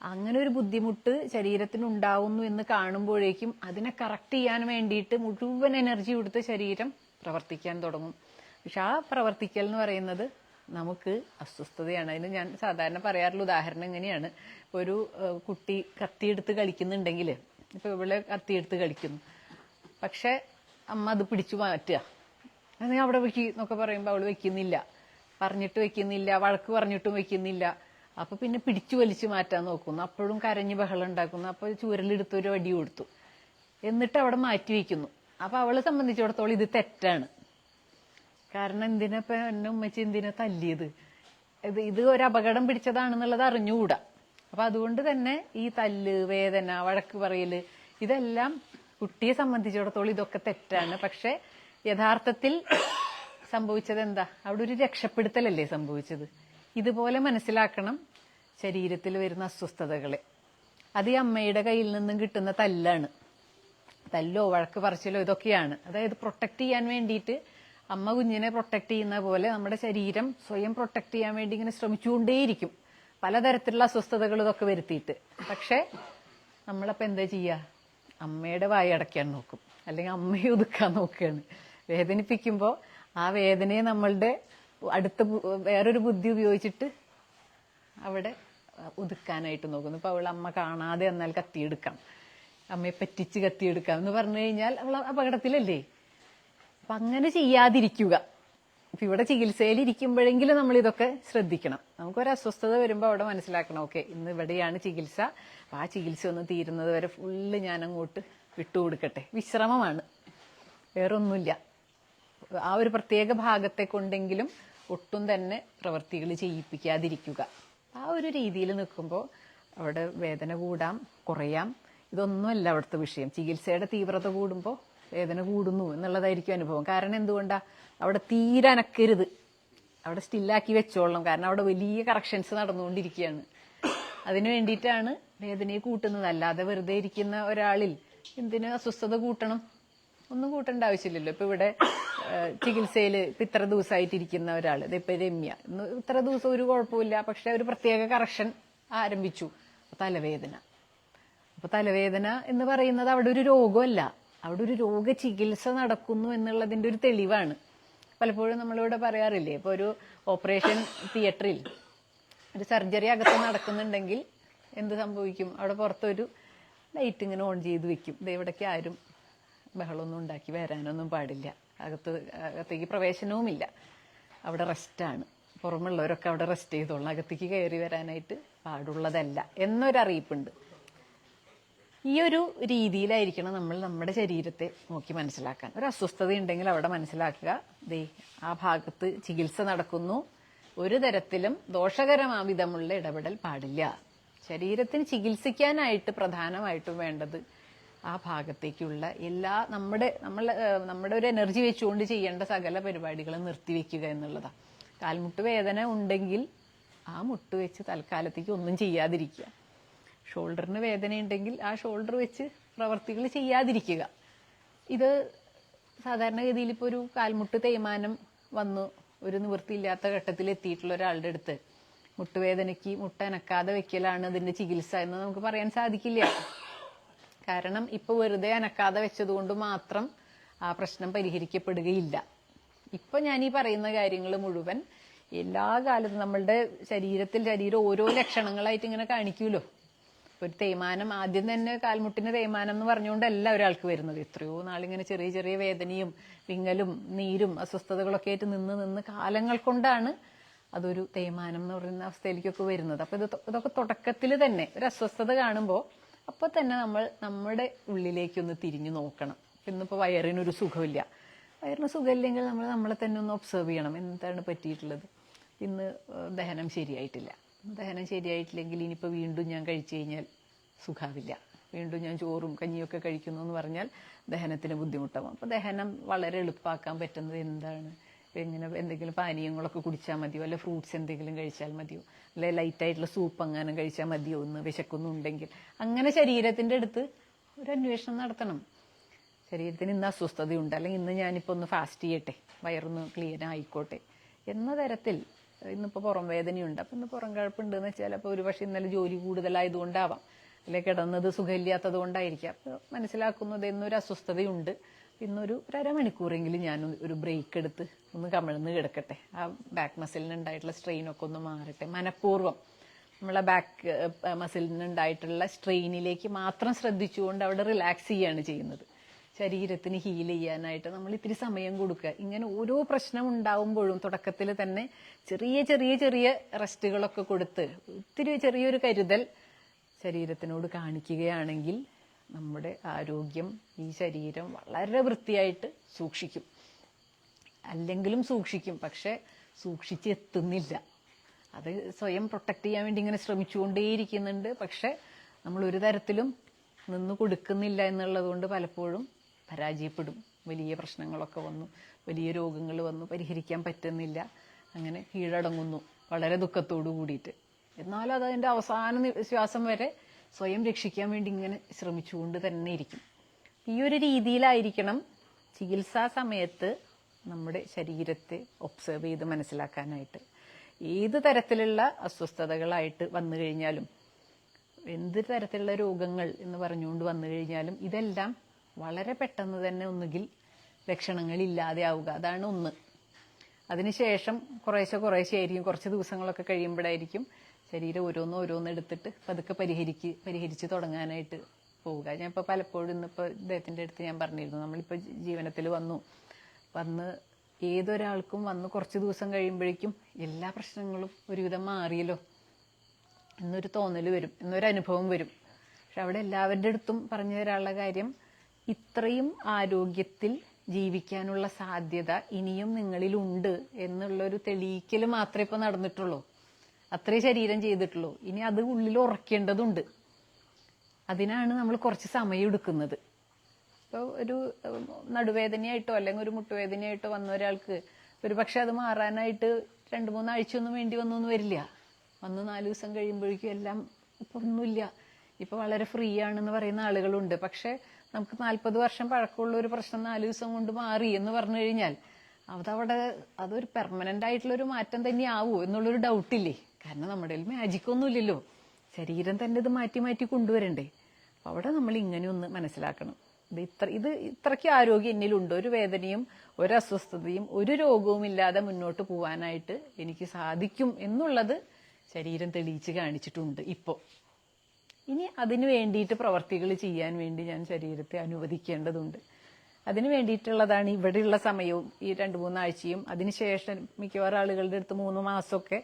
അങ്ങനെ ഒരു ബുദ്ധിമുട്ട് ശരീരത്തിന് ഉണ്ടാവുന്നു എന്ന് കാണുമ്പോഴേക്കും അതിനെ കറക്റ്റ് ചെയ്യാൻ വേണ്ടിയിട്ട് മുഴുവൻ എനർജി കൊടുത്ത് ശരീരം പ്രവർത്തിക്കാൻ തുടങ്ങും. പക്ഷെ ആ പ്രവർത്തിക്കൽ എന്ന് പറയുന്നത് നമുക്ക് അസ്വസ്ഥതയാണ്. അതിന് ഞാൻ സാധാരണ പറയാറുള്ള ഉദാഹരണം എങ്ങനെയാണ് ഇപ്പൊ ഒരു കുട്ടി കത്തിയെടുത്ത് കളിക്കുന്നുണ്ടെങ്കിൽ ഇപ്പൊ ഇവിടെ കത്തിയെടുത്ത് കളിക്കുന്നു. പക്ഷെ അമ്മ അത് പിടിച്ചു മാറ്റുക. നീ അവിടെ വെക്കി എന്നൊക്കെ പറയുമ്പോൾ അവൾ വെക്കുന്നില്ല. പറഞ്ഞിട്ട് വെക്കുന്നില്ല. വഴക്ക് പറഞ്ഞിട്ടും വെക്കുന്നില്ല. അപ്പൊ പിന്നെ പിടിച്ചു വലിച്ചു മാറ്റാൻ നോക്കുന്നു. അപ്പോഴും കരഞ്ഞ് ബഹളം ഉണ്ടാക്കുന്നു. അപ്പൊ ചൂരലെടുത്ത് ഒരു അടി കൊടുത്തു. എന്നിട്ട് അവിടെ മാറ്റി വെക്കുന്നു. അപ്പൊ അവളെ സംബന്ധിച്ചിടത്തോളം ഇത് തെറ്റാണ്. കാരണം എന്തിനാ ഇപ്പൊ എന്നെ ഉമ്മച്ചി എന്തിനാ തല്ലിയത്? ഇത് ഇത് ഒരു അപകടം പിടിച്ചതാണെന്നുള്ളത് അറിഞ്ഞുകൂടാ. അപ്പൊ അതുകൊണ്ട് തന്നെ ഈ തല്ല് വേദന വഴക്ക് പറയൽ ഇതെല്ലാം കുട്ടിയെ സംബന്ധിച്ചിടത്തോളം ഇതൊക്കെ തെറ്റാണ്. പക്ഷെ യഥാർത്ഥത്തിൽ സംഭവിച്ചത് എന്താ? അവിടെ ഒരു രക്ഷപ്പെടുത്തലല്ലേ സംഭവിച്ചത്? ഇതുപോലെ മനസ്സിലാക്കണം ശരീരത്തിൽ വരുന്ന അസ്വസ്ഥതകളെ. അത് ഈ അമ്മയുടെ കയ്യിൽ നിന്നും കിട്ടുന്ന തല്ലാണ്. തല്ലോ വഴക്ക് പറച്ചിലോ ഇതൊക്കെയാണ്. അതായത് പ്രൊട്ടക്ട് ചെയ്യാൻ വേണ്ടിയിട്ട് അമ്മ കുഞ്ഞിനെ പ്രൊട്ടക്ട് ചെയ്യുന്ന പോലെ നമ്മുടെ ശരീരം സ്വയം പ്രൊട്ടക്ട് ചെയ്യാൻ വേണ്ടി ഇങ്ങനെ ശ്രമിച്ചുകൊണ്ടേയിരിക്കും. പലതരത്തിലുള്ള അസ്വസ്ഥതകൾ ഇതൊക്കെ വരുത്തിയിട്ട്. പക്ഷെ നമ്മളപ്പോ എന്താ ചെയ്യുക അമ്മയുടെ വായ അടയ്ക്കാൻ നോക്കും. അല്ലെങ്കിൽ അമ്മയെ ഒതുക്കാൻ നോക്കുകയാണ് വേദനിപ്പിക്കുമ്പോൾ ആ വേദനയെ നമ്മളുടെ അടുത്ത വേറൊരു ബുദ്ധി ഉപയോഗിച്ചിട്ട് അവിടെ ഒതുക്കാനായിട്ട് നോക്കുന്നു. ഇപ്പൊ അവൾ അമ്മ കാണാതെ എന്നാൽ കത്തിയെടുക്കാം. അമ്മയെ പറ്റിച്ച് കത്തിയെടുക്കാം എന്ന് പറഞ്ഞു കഴിഞ്ഞാൽ അവൾ അപകടത്തിലല്ലേ? അപ്പൊ അങ്ങനെ ചെയ്യാതിരിക്കുക. ഇപ്പൊ ഇവിടെ ചികിത്സയിൽ ഇരിക്കുമ്പോഴെങ്കിലും നമ്മൾ ഇതൊക്കെ ശ്രദ്ധിക്കണം. നമുക്കൊരു അസ്വസ്ഥത വരുമ്പോൾ അവിടെ മനസ്സിലാക്കണം. ഓക്കെ ഇന്ന് ഇവിടെയാണ് ചികിത്സ. അപ്പൊ ആ ചികിത്സ ഒന്ന് തീരുന്നത് വരെ ഫുള്ള് ഞാൻ അങ്ങോട്ട് വിട്ടുകൊടുക്കട്ടെ വിശ്രമമാണ്. വേറൊന്നുമില്ല. ആ ഒരു പ്രത്യേക ഭാഗത്തെ കൊണ്ടെങ്കിലും ഒട്ടും തന്നെ പ്രവൃത്തികൾ ചെയ്യിപ്പിക്കാതിരിക്കുക. ആ ഒരു രീതിയിൽ നിൽക്കുമ്പോൾ അവിടെ വേദന കൂടാം കുറയാം. ഇതൊന്നുമല്ല അവിടുത്തെ വിഷയം. ചികിത്സയുടെ തീവ്രത കൂടുമ്പോൾ വേദന കൂടുന്നു എന്നുള്ളതായിരിക്കും അനുഭവം. കാരണം എന്തുകൊണ്ടാ? അവിടെ തീരെ അനക്കരുത്. അവിടെ സ്റ്റില്ലാക്കി വെച്ചോളണം. കാരണം അവിടെ വലിയ കറക്ഷൻസ് നടന്നുകൊണ്ടിരിക്കുകയാണ്. അതിനു വേണ്ടിയിട്ടാണ് വേദനയെ കൂട്ടുന്നത്. അല്ലാതെ വെറുതെ ഇരിക്കുന്ന ഒരാളിൽ എന്തിനു അസ്വസ്ഥത കൂട്ടണം? ഒന്നും കൂട്ടേണ്ട ആവശ്യമില്ലല്ലോ. ഇപ്പൊ ഇവിടെ ചികിത്സയിൽ ഇപ്പൊ ഇത്ര ദിവസമായിട്ടിരിക്കുന്ന ഒരാൾ ഇപ്പൊ രമ്യ. ഇത്ര ദിവസം ഒരു കുഴപ്പമില്ല പക്ഷെ ഒരു പ്രത്യേക കറക്ഷൻ ആരംഭിച്ചു. തലവേദന. അപ്പൊ തലവേദന എന്ന് പറയുന്നത് അവിടെ ഒരു രോഗമല്ല. അവിടെ ഒരു രോഗ ചികിത്സ നടക്കുന്നു എന്നുള്ളതിന്റെ ഒരു തെളിവാണ്. പലപ്പോഴും നമ്മളിവിടെ പറയാറില്ലേ ഇപ്പൊ ഒരു ഓപ്പറേഷൻ തിയേറ്ററിൽ ഒരു സർജറി അകത്ത് നടക്കുന്നുണ്ടെങ്കിൽ എന്ത് സംഭവിക്കും? അവിടെ പുറത്തൊരു ലൈറ്റ് ഇങ്ങനെ ഓൺ ചെയ്ത് വെക്കും. ഇവിടേക്ക് ആരും ബഹളമൊന്നും ഉണ്ടാക്കി വരാനൊന്നും പാടില്ല. അകത്ത് അകത്തേക്ക് പ്രവേശനവുമില്ല. അവിടെ റെസ്റ്റാണ്. പുറമുള്ളവരൊക്കെ അവിടെ റെസ്റ്റ് ചെയ്തോളണം. അകത്തേക്ക് കയറി വരാനായിട്ട് പാടുള്ളതല്ല എന്നൊരറിയിപ്പുണ്ട്. ഈ ഒരു രീതിയിലായിരിക്കണം നമ്മൾ നമ്മുടെ ശരീരത്തെ നോക്കി മനസ്സിലാക്കാൻ. ഒരു അസ്വസ്ഥത ഉണ്ടെങ്കിൽ അവിടെ മനസ്സിലാക്കുക. ദേ ആ ഭാഗത്ത് ചികിത്സ നടക്കുന്നു. ഒരു തരത്തിലും ദോഷകരമാ വിധമുള്ള ഇടപെടൽ പാടില്ല. ശരീരത്തിന് ചികിത്സിക്കാനായിട്ട് പ്രധാനമായിട്ടും വേണ്ടത് ആ ഭാഗത്തേക്കുള്ള എല്ലാ നമ്മുടെ നമ്മൾ നമ്മുടെ ഒരു എനർജി വെച്ചുകൊണ്ട് ചെയ്യേണ്ട സകല പരിപാടികളും നിർത്തിവെക്കുക എന്നുള്ളതാണ് കാൽമുട്ട് വേദന ഉണ്ടെങ്കിൽ ആ മുട്ട് വെച്ച് തൽക്കാലത്തേക്ക് ഒന്നും ചെയ്യാതിരിക്കുക. ഷോൾഡറിന് വേദനയുണ്ടെങ്കിൽ ആ ഷോൾഡർ വെച്ച് പ്രവർത്തികൾ ചെയ്യാതിരിക്കുക. ഇത് സാധാരണഗതിയിൽ ഇപ്പോൾ ഒരു കാൽമുട്ട് തേയ്മാനം വന്നു ഒരു നിവൃത്തിയില്ലാത്ത ഘട്ടത്തിൽ എത്തിയിട്ടുള്ള ഒരാളുടെ അടുത്ത്. മുട്ടുവേദനയ്ക്ക് മുട്ട അനക്കാതെ വെക്കലാണ് അതിന്റെ ചികിത്സ എന്ന് നമുക്ക് പറയാൻ സാധിക്കില്ല. കാരണം ഇപ്പൊ വെറുതെ അനക്കാതെ വെച്ചതുകൊണ്ട് മാത്രം ആ പ്രശ്നം പരിഹരിക്കപ്പെടുകയില്ല. ഇപ്പൊ ഞാൻ ഈ പറയുന്ന കാര്യങ്ങൾ മുഴുവൻ എല്ലാ കാലത്തും നമ്മളുടെ ശരീരത്തിൽ ശരീരം ഓരോ ലക്ഷണങ്ങളായിട്ട് ഇങ്ങനെ കാണിക്കൂലോ? ഒരു തേയ്മാനം ആദ്യം തന്നെ കാൽമുട്ടിന് തേയ്മാനം എന്ന് പറഞ്ഞുകൊണ്ടല്ല ഒരാൾക്ക് വരുന്നത്. എത്രയോ നാളിങ്ങനെ ചെറിയ ചെറിയ വേദനയും വിങ്ങലും നീരും അസ്വസ്ഥതകളൊക്കെ ആയിട്ട് നിന്ന് നിന്ന് കാലങ്ങൾ കൊണ്ടാണ് അതൊരു തേയ്മാനം എന്ന് പറയുന്ന അവസ്ഥയിലേക്കൊക്കെ വരുന്നത്. അപ്പൊ ഇത് ഇതൊക്കെ തുടക്കത്തിൽ തന്നെ ഒരു അസ്വസ്ഥത കാണുമ്പോൾ അപ്പൊ തന്നെ നമ്മൾ നമ്മുടെ ഉള്ളിലേക്കൊന്ന് തിരിഞ്ഞു നോക്കണം. ഇന്നിപ്പോ വയറിനൊരു സുഖമില്ല. വയറിന് സുഖമില്ലെങ്കിൽ നമ്മൾ നമ്മളെ തന്നെ ഒന്ന് ഒബ്സർവ് ചെയ്യണം. എന്താണ് പറ്റിയിട്ടുള്ളത്? ഇന്ന് ദഹനം ശരിയായിട്ടില്ല. ദഹനം ശരിയായിട്ടില്ലെങ്കിൽ ഇനിയിപ്പോൾ വീണ്ടും ഞാൻ കഴിച്ചു കഴിഞ്ഞാൽ സുഖാവില്ല. വീണ്ടും ഞാൻ ചോറും കഞ്ഞിയൊക്കെ കഴിക്കുന്നു എന്ന് പറഞ്ഞാൽ ദഹനത്തിന് ബുദ്ധിമുട്ടാവും. അപ്പോൾ ദഹനം വളരെ എളുപ്പമാക്കാൻ പറ്റുന്നത് എന്താണ്? ഇങ്ങനെ എന്തെങ്കിലും പാനീയങ്ങളൊക്കെ കുടിച്ചാൽ മതിയോ? അല്ലെ ഫ്രൂട്ട്സ് എന്തെങ്കിലും കഴിച്ചാൽ മതിയോ? അല്ലെ ലൈറ്റായിട്ടുള്ള സൂപ്പ് അങ്ങനെ കഴിച്ചാൽ മതിയോ എന്ന് വിശക്കുന്നുണ്ടെങ്കിൽ? അങ്ങനെ ശരീരത്തിന്റെ അടുത്ത് ഒരു അന്വേഷണം നടത്തണം. ശരീരത്തിന് ഇന്ന് അസ്വസ്ഥതയുണ്ട്. അല്ലെങ്കിൽ ഇന്ന് ഞാനിപ്പോൾ ഒന്ന് ഫാസ്റ്റ് ചെയ്യട്ടെ. വയറൊന്ന് ക്ലിയർ ആയിക്കോട്ടെ. എന്ന തരത്തിൽ ഇന്നിപ്പോൾ പുറം വേദനയുണ്ട്. അപ്പം ഇന്ന് പുറം കഴപ്പുണ്ട് എന്ന് വെച്ചാൽ അപ്പോൾ ഒരു പക്ഷേ ഇന്നലെ ജോലി കൂടുതലായതുകൊണ്ടാവാം. അല്ലെ കിടന്നത് സുഖമില്ലാത്തത് കൊണ്ടായിരിക്കാം അപ്പോൾ മനസ്സിലാക്കുന്നത് ഇന്നൊരു അസ്വസ്ഥതയുണ്ട്. ഇന്നൊരു ഒരു അരമണിക്കൂറെങ്കിലും ഞാൻ ഒരു ബ്രേക്ക് എടുത്ത് ഒന്ന് കമിഴ്ന്ന് കിടക്കട്ടെ. ആ ബാക്ക് മസിലിന് ഉണ്ടായിട്ടുള്ള സ്ട്രെയിനൊക്കെ ഒന്ന് മാറട്ടെ. മനഃപൂർവം നമ്മളെ ബാക്ക് മസിലിന് ഉണ്ടായിട്ടുള്ള സ്ട്രെയിനിലേക്ക് മാത്രം ശ്രദ്ധിച്ചുകൊണ്ട് അവിടെ റിലാക്സ് ചെയ്യാണ് ചെയ്യുന്നത്. ശരീരത്തിന് ഹീൽ ചെയ്യാനായിട്ട് നമ്മൾ ഇത്തിരി സമയം കൊടുക്കുക. ഇങ്ങനെ ഓരോ പ്രശ്നം ഉണ്ടാവുമ്പോഴും തുടക്കത്തിൽ തന്നെ ചെറിയ ചെറിയ ചെറിയ റെസ്റ്റുകളൊക്കെ കൊടുത്ത് ഒത്തിരി ചെറിയൊരു കരുതൽ ശരീരത്തിനോട് കാണിക്കുകയാണെങ്കിൽ നമ്മുടെ ആരോഗ്യം ഈ ശരീരം വളരെ വൃത്തിയായിട്ട് സൂക്ഷിക്കും. അല്ലെങ്കിലും സൂക്ഷിക്കും പക്ഷെ സൂക്ഷിച്ച് എത്തുന്നില്ല അത് സ്വയം പ്രൊട്ടക്ട് ചെയ്യാൻ വേണ്ടി ഇങ്ങനെ ശ്രമിച്ചുകൊണ്ടേയിരിക്കുന്നുണ്ട്. പക്ഷെ നമ്മൾ ഒരു തരത്തിലും നിന്ന് കൊടുക്കുന്നില്ല എന്നുള്ളത് കൊണ്ട് പലപ്പോഴും പരാജയപ്പെടും. വലിയ പ്രശ്നങ്ങളൊക്കെ വന്നു. വലിയ രോഗങ്ങൾ വന്നു. പരിഹരിക്കാൻ പറ്റുന്നില്ല. അങ്ങനെ കീഴടങ്ങുന്നു. വളരെ ദുഃഖത്തോടു കൂടിയിട്ട്. എന്നാലും അത് അതിന്റെ അവസാന ശ്വാസം വരെ സ്വയം രക്ഷിക്കാൻ വേണ്ടി ഇങ്ങനെ ശ്രമിച്ചുകൊണ്ട് തന്നെ ഇരിക്കും. ഈ ഒരു രീതിയിലായിരിക്കണം ചികിത്സാ സമയത്ത് നമ്മുടെ ശരീരത്തെ ഒബ്സർവ് ചെയ്ത് മനസ്സിലാക്കാനായിട്ട്. ഏത് തരത്തിലുള്ള അസ്വസ്ഥതകളായിട്ട് വന്നു കഴിഞ്ഞാലും എന്ത് തരത്തിലുള്ള രോഗങ്ങൾ എന്ന് പറഞ്ഞുകൊണ്ട് വന്നു കഴിഞ്ഞാലും ഇതെല്ലാം വളരെ പെട്ടെന്ന് തന്നെ ഒന്നുകിൽ ലക്ഷണങ്ങൾ ഇല്ലാതെ ആവുക അതാണ് ഒന്ന്. അതിനുശേഷം കുറേശ്ശെ കുറേശ്ശെ ആയിരിക്കും. കുറച്ച് ദിവസങ്ങളൊക്കെ കഴിയുമ്പോഴായിരിക്കും ശരീരം ഓരോന്ന് ഓരോന്ന് എടുത്തിട്ട് പതുക്കെ പരിഹരിക്ക് പരിഹരിച്ച് തുടങ്ങാനായിട്ട് പോവുക. ഞാൻ ഇപ്പോൾ പലപ്പോഴും ഇന്നിപ്പോൾ ഇദ്ദേഹത്തിന്റെ അടുത്ത് ഞാൻ പറഞ്ഞിരുന്നു. നമ്മളിപ്പോൾ ജീവനത്തിൽ വന്നു. വന്ന് ഏതൊരാൾക്കും വന്ന് കുറച്ച് ദിവസം കഴിയുമ്പോഴേക്കും എല്ലാ പ്രശ്നങ്ങളും ഒരുവിധം മാറിയല്ലോ. എന്നൊരു തോന്നൽ വരും. എന്നൊരു അനുഭവം വരും. പക്ഷെ അവിടെ എല്ലാവരുടെ അടുത്തും പറഞ്ഞു തരാനുള്ള കാര്യം ഇത്രയും ആരോഗ്യത്തിൽ ജീവിക്കാനുള്ള സാധ്യത ഇനിയും നിങ്ങളിലുണ്ട് എന്നുള്ളൊരു തെളിയിക്കൽ മാത്രമേ ഇപ്പൊ നടന്നിട്ടുള്ളൂ. അത്രേ ശരീരം ചെയ്തിട്ടുള്ളൂ. ഇനി അത് ഉള്ളിൽ ഉറക്കേണ്ടതുണ്ട്. അതിനാണ് നമ്മൾ കുറച്ച് സമയം എടുക്കുന്നത്. ഇപ്പോൾ ഒരു നടുവേദനയായിട്ടോ അല്ലെങ്കിൽ ഒരു മുട്ടുവേദനയായിട്ടോ വന്ന ഒരാൾക്ക് ഒരു പക്ഷെ അത് മാറാനായിട്ട് രണ്ട് മൂന്നാഴ്ചയൊന്നും വേണ്ടി വന്നൊന്നും വരില്ല. വന്ന് നാല് ദിവസം കഴിയുമ്പോഴേക്കും എല്ലാം ഇപ്പൊ ഒന്നുമില്ല. ഇപ്പൊ വളരെ ഫ്രീ ആണെന്ന് പറയുന്ന ആളുകളുണ്ട്. പക്ഷെ നമുക്ക് നാൽപ്പത് വർഷം പഴക്കമുള്ള ഒരു പ്രശ്നം നാല് ദിവസം കൊണ്ട് മാറി എന്ന് പറഞ്ഞു കഴിഞ്ഞാൽ അതവിടെ അതൊരു പെർമനന്റ് ആയിട്ടുള്ള ഒരു മാറ്റം തന്നെ ആവുമോ എന്നുള്ളൊരു ഡൗട്ടില്ലേ കാരണം നമ്മുടെ മാജിക് ഒന്നുമില്ലല്ലോ ശരീരം തന്നെ ഇത് മാറ്റി മാറ്റി കൊണ്ടുവരണ്ടേ? അപ്പൊ അവിടെ നമ്മൾ ഇങ്ങനെ ഒന്ന് മനസ്സിലാക്കണം. ഇത് ഇത്ര ഇത് ഇത്രയ്ക്ക് ആരോഗ്യം എന്നിലുണ്ട്. ഒരു വേദനയും ഒരു അസ്വസ്ഥതയും ഒരു രോഗവും ഇല്ലാതെ മുന്നോട്ട് പോവാനായിട്ട് എനിക്ക് സാധിക്കും എന്നുള്ളത് ശരീരം തെളിയിച്ച് കാണിച്ചിട്ടുണ്ട് ഇപ്പോൾ ഇനി അതിന് വേണ്ടിയിട്ട് പ്രവർത്തികൾ ചെയ്യാൻ വേണ്ടി ഞാൻ ശരീരത്തെ അനുവദിക്കേണ്ടതുണ്ട്. അതിന് വേണ്ടിയിട്ടുള്ളതാണ് ഇവിടെയുള്ള സമയവും ഈ രണ്ട് മൂന്നാഴ്ചയും അതിനുശേഷം മിക്കവാറും ആളുകളുടെ അടുത്ത് മൂന്ന് മാസമൊക്കെ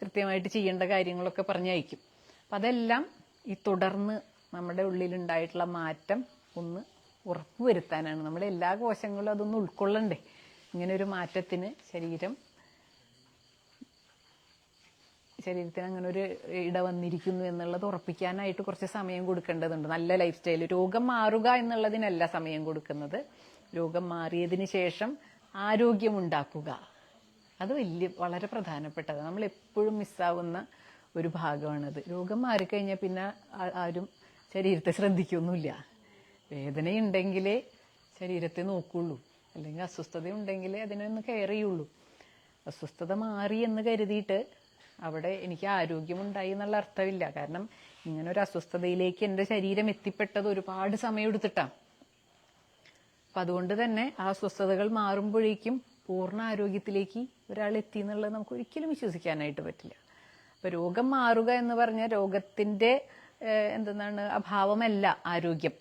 കൃത്യമായിട്ട് ചെയ്യേണ്ട കാര്യങ്ങളൊക്കെ പറഞ്ഞയക്കും. അപ്പം അതെല്ലാം ഈ തുടർന്ന് നമ്മുടെ ഉള്ളിലുണ്ടായിട്ടുള്ള മാറ്റം ഒന്ന് ഉറപ്പുവരുത്താനാണ്. നമ്മുടെ എല്ലാ കോശങ്ങളും അതൊന്ന് ഉൾക്കൊള്ളണ്ടേ? ഇങ്ങനെ ഒരു മാറ്റത്തിന് ശരീരം ശരീരത്തിന് അങ്ങനെ ഒരു ഇട വന്നിരിക്കുന്നു എന്നുള്ളത് ഉറപ്പിക്കാനായിട്ട് കുറച്ച് സമയം കൊടുക്കേണ്ടതുണ്ട്. നല്ല ലൈഫ് സ്റ്റൈൽ രോഗം മാറുക എന്നുള്ളതിനല്ല സമയം കൊടുക്കുന്നത്. രോഗം മാറിയതിന് ശേഷം ആരോഗ്യമുണ്ടാക്കുക അത് വലിയ വളരെ പ്രധാനപ്പെട്ടതാണ് നമ്മൾ എപ്പോഴും മിസ്സാവുന്ന ഒരു ഭാഗമാണത്. രോഗം മാറിക്കഴിഞ്ഞാൽ പിന്നെ ആരും ശരീരത്തെ ശ്രദ്ധിക്കൊന്നുമില്ല. വേദനയുണ്ടെങ്കിലേ ശരീരത്തെ നോക്കുള്ളൂ. അല്ലെങ്കിൽ അസ്വസ്ഥതയുണ്ടെങ്കിലേ അതിനെ ഒന്ന് കെയർ അസ്വസ്ഥത മാറി എന്ന് കരുതിയിട്ട് അവിടെ എനിക്ക് ആരോഗ്യമുണ്ടായി എന്നുള്ള അർത്ഥമില്ല. കാരണം ഇങ്ങനെ ഒരു അസ്വസ്ഥതയിലേക്ക് എന്റെ ശരീരം എത്തിപ്പെട്ടത് ഒരുപാട് സമയം എടുത്തിട്ടാണ് അപ്പം അതുകൊണ്ട് തന്നെ ആ അസ്വസ്ഥതകൾ മാറുമ്പോഴേക്കും പൂർണ ആരോഗ്യത്തിലേക്ക് ഒരാൾ എത്തി എന്നുള്ളത് നമുക്ക് ഒരിക്കലും വിശ്വസിക്കാനായിട്ട് പറ്റില്ല. അപ്പൊ രോഗം മാറുക എന്ന് പറഞ്ഞാൽ രോഗത്തിന്റെ എന്തെന്നാണ് അഭാവമല്ല ആരോഗ്യം.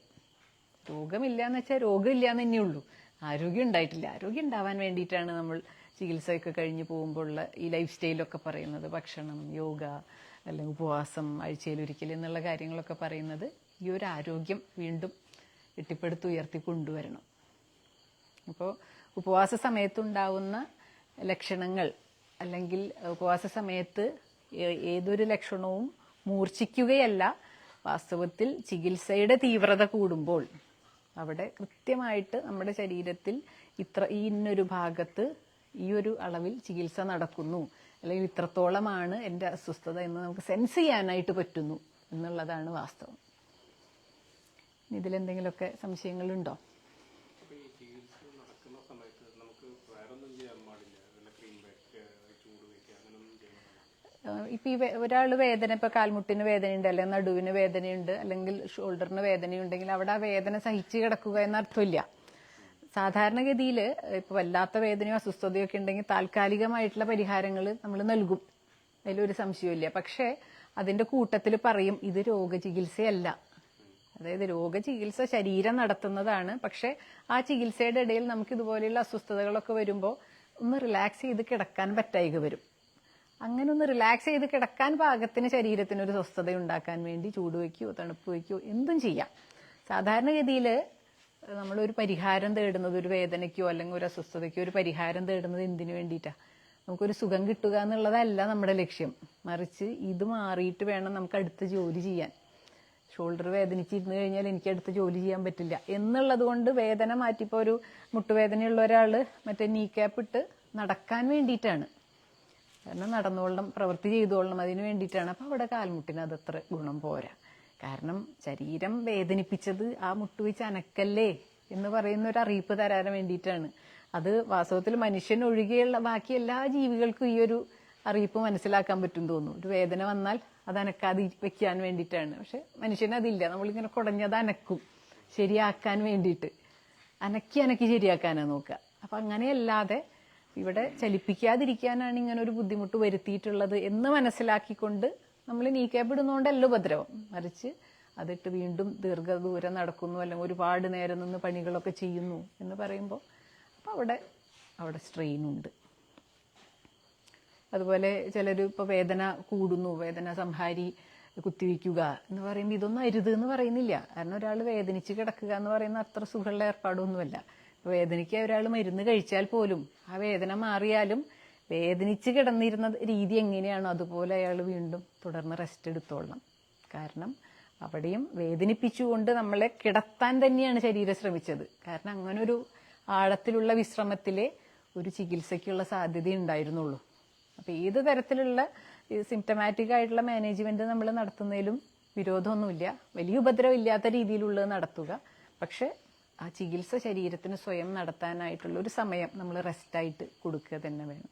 രോഗമില്ല എന്ന് വെച്ചാൽ രോഗമില്ല എന്ന് തന്നെയുള്ളൂ. ആരോഗ്യം ഉണ്ടായിട്ടില്ല. ആരോഗ്യം ഉണ്ടാവാൻ വേണ്ടിയിട്ടാണ് നമ്മൾ ചികിത്സയൊക്കെ കഴിഞ്ഞ് പോകുമ്പോഴുള്ള ഈ ലൈഫ് സ്റ്റൈലൊക്കെ പറയുന്നത് ഭക്ഷണം യോഗ അല്ലെങ്കിൽ ഉപവാസം ആഴ്ചയിൽ ഒരിക്കൽ എന്നുള്ള കാര്യങ്ങളൊക്കെ പറയുന്നത് ഈ ഒരു ആരോഗ്യം വീണ്ടും കെട്ടിപ്പടുത്ത് ഉയർത്തി കൊണ്ടുവരണം. അപ്പോൾ ഉപവാസ സമയത്തുണ്ടാവുന്ന ലക്ഷണങ്ങൾ അല്ലെങ്കിൽ ഉപവാസ സമയത്ത് ഏതൊരു ലക്ഷണവും മൂർച്ഛിക്കുകയല്ല. വാസ്തവത്തിൽ ചികിത്സയുടെ തീവ്രത കൂടുമ്പോൾ അവിടെ കൃത്യമായിട്ട് നമ്മുടെ ശരീരത്തിൽ ഇത്ര ഈ ഇന്നൊരു ഭാഗത്ത് ഈ ഒരു അളവിൽ ചികിത്സ നടക്കുന്നു. അല്ലെങ്കിൽ ഇത്രത്തോളമാണ് എന്റെ അസ്വസ്ഥത എന്ന് നമുക്ക് സെൻസ് ചെയ്യാനായിട്ട് പറ്റുന്നു എന്നുള്ളതാണ് വാസ്തവം. ഇതിലെന്തെങ്കിലുമൊക്കെ സംശയങ്ങളുണ്ടോ? ഇപ്പം ഈ ഒരാൾ വേദന ഇപ്പൊ കാൽമുട്ടിന് വേദനയുണ്ട് അല്ലെങ്കിൽ നടുവിന് വേദനയുണ്ട് അല്ലെങ്കിൽ ഷോൾഡറിന് വേദനയുണ്ടെങ്കിൽ അവിടെ ആ വേദന സഹിച്ച് കിടക്കുക എന്ന അർത്ഥമില്ല സാധാരണഗതിയിൽ ഇപ്പൊ വല്ലാത്ത വേദനയോ അസ്വസ്ഥതയോ ഒക്കെ ഉണ്ടെങ്കിൽ താൽക്കാലികമായിട്ടുള്ള പരിഹാരങ്ങൾ നമ്മൾ നൽകും. അതിലൊരു സംശയമില്ല പക്ഷെ അതിന്റെ കൂട്ടത്തിൽ പറയും ഇത് രോഗചികിത്സയല്ല. അതായത് രോഗചികിത്സ ശരീരം നടത്തുന്നതാണ്. പക്ഷെ ആ ചികിത്സയുടെ ഇടയിൽ നമുക്ക് ഇതുപോലെയുള്ള അസ്വസ്ഥതകളൊക്കെ വരുമ്പോൾ ഒന്ന് റിലാക്സ് ചെയ്ത് കിടക്കാൻ പറ്റായിക വരും. അങ്ങനെ ഒന്ന് റിലാക്സ് ചെയ്ത് കിടക്കാൻ പാകത്തിന് ശരീരത്തിന് ഒരു സ്വസ്ഥത ഉണ്ടാക്കാൻ വേണ്ടി ചൂട് വയ്ക്കുകയോ തണുപ്പ് വയ്ക്കുകയോ എന്തും ചെയ്യാം. സാധാരണഗതിയിൽ നമ്മളൊരു പരിഹാരം തേടുന്നത് ഒരു വേദനയ്ക്കോ അല്ലെങ്കിൽ ഒരു അസ്വസ്ഥതയ്ക്കോ ഒരു പരിഹാരം തേടുന്നത് എന്തിനു വേണ്ടിയിട്ടാണ് നമുക്കൊരു സുഖം കിട്ടുക എന്നുള്ളതല്ല നമ്മുടെ ലക്ഷ്യം. മറിച്ച് ഇത് മാറിയിട്ട് വേണം നമുക്ക് അടുത്ത ജോലി ചെയ്യാൻ. ഷോൾഡർ വേദനിച്ചിരുന്നു കഴിഞ്ഞാൽ എനിക്ക് അടുത്ത ജോലി ചെയ്യാൻ പറ്റില്ല. എന്നുള്ളത് കൊണ്ട് വേദന മാറ്റിപ്പോൾ ഒരു മുട്ടുവേദനയുള്ള ഒരാൾ മറ്റേ നീ ക്യാപ്പ് ഇട്ട് നടക്കാൻ വേണ്ടിയിട്ടാണ്. കാരണം നടന്നുകൊള്ളണം പ്രവൃത്തി ചെയ്തുകൊള്ളണം അതിന് വേണ്ടിയിട്ടാണ്. അപ്പോൾ അവിടെ കാൽമുട്ടിന് അതത്ര ഗുണം പോരാ. കാരണം ശരീരം വേദനിപ്പിച്ചത് ആ മുട്ടുവെച്ച് അനക്കല്ലേ എന്ന് പറയുന്ന ഒരു അറിയിപ്പ് തരാൻ വേണ്ടിയിട്ടാണ്. അത് വാസ്തവത്തിൽ മനുഷ്യൻ ഒഴികെയുള്ള ബാക്കി എല്ലാ ജീവികൾക്കും ഈ ഒരു അറിയിപ്പ് മനസ്സിലാക്കാൻ പറ്റും തോന്നുന്നു. ഒരു വേദന വന്നാൽ അത് അനക്കാതെ വെക്കാൻ വേണ്ടിയിട്ടാണ്. പക്ഷെ മനുഷ്യന് അതില്ല. നമ്മളിങ്ങനെ കുടഞ്ഞത് അനക്കും. ശരിയാക്കാൻ വേണ്ടിയിട്ട്. അനക്കി അനക്കി ശരിയാക്കാനാണ് നോക്കുക. അപ്പൊ അങ്ങനെയല്ലാതെ ഇവിടെ ചലിപ്പിക്കാതിരിക്കാനാണ് ഇങ്ങനെ ഒരു ബുദ്ധിമുട്ട് വരുത്തിയിട്ടുള്ളത് എന്ന് മനസ്സിലാക്കിക്കൊണ്ട് നമ്മൾ നീക്കപ്പെടുന്നതുകൊണ്ടല്ല ഉപദ്രവം. മറിച്ച് അതിട്ട് വീണ്ടും ദീർഘദൂരം നടക്കുന്നു അല്ലെങ്കിൽ ഒരുപാട് നേരം നിന്ന് പണികളൊക്കെ ചെയ്യുന്നു എന്ന് പറയുമ്പോൾ അപ്പോൾ അവിടെ അവിടെ സ്ട്രെയിൻ ഉണ്ട്. അതുപോലെ ചിലർ ഇപ്പോൾ വേദന കൂടുന്നു വേദന സംഹാരി കുത്തിവെക്കുക എന്ന് പറയുമ്പോൾ ഇതൊന്നും അരുത് എന്ന് പറയുന്നില്ല. കാരണം ഒരാൾ വേദനിച്ച് കിടക്കുക എന്ന് പറയുന്ന അത്ര സുഖമുള്ള ഏർപ്പാടൊന്നുമല്ല. വേദനയ്ക്ക് ഒരാൾ മരുന്ന് കഴിച്ചാൽ പോലും ആ വേദന മാറിയാലും വേദനിച്ച് കിടന്നിരുന്ന രീതി എങ്ങനെയാണോ അതുപോലെ അയാൾ വീണ്ടും തുടർന്ന് റെസ്റ്റ് എടുത്തോളണം. കാരണം അവിടെയും വേദനിപ്പിച്ചുകൊണ്ട് നമ്മളെ കിടത്താൻ തന്നെയാണ് ശരീരം ശ്രമിച്ചത്. കാരണം അങ്ങനെ ഒരു ആഴത്തിലുള്ള വിശ്രമത്തിലെ ഒരു ചികിത്സയ്ക്കുള്ള സാധ്യത ഉണ്ടായിരുന്നുള്ളൂ. അപ്പോൾ ഏത് തരത്തിലുള്ള സിംറ്റമാറ്റിക് ആയിട്ടുള്ള മാനേജ്മെന്റ് നമ്മൾ നടത്തുന്നതിലും വിരോധമൊന്നുമില്ല. വലിയ ഉപദ്രവം ഇല്ലാത്ത രീതിയിലുള്ളത് നടത്തുക. പക്ഷെ ആ ചികിത്സ ശരീരത്തിന് സ്വയം നടത്താനായിട്ടുള്ള ഒരു സമയം നമ്മൾ റെസ്റ്റായിട്ട് കൊടുക്കുക തന്നെ വേണം.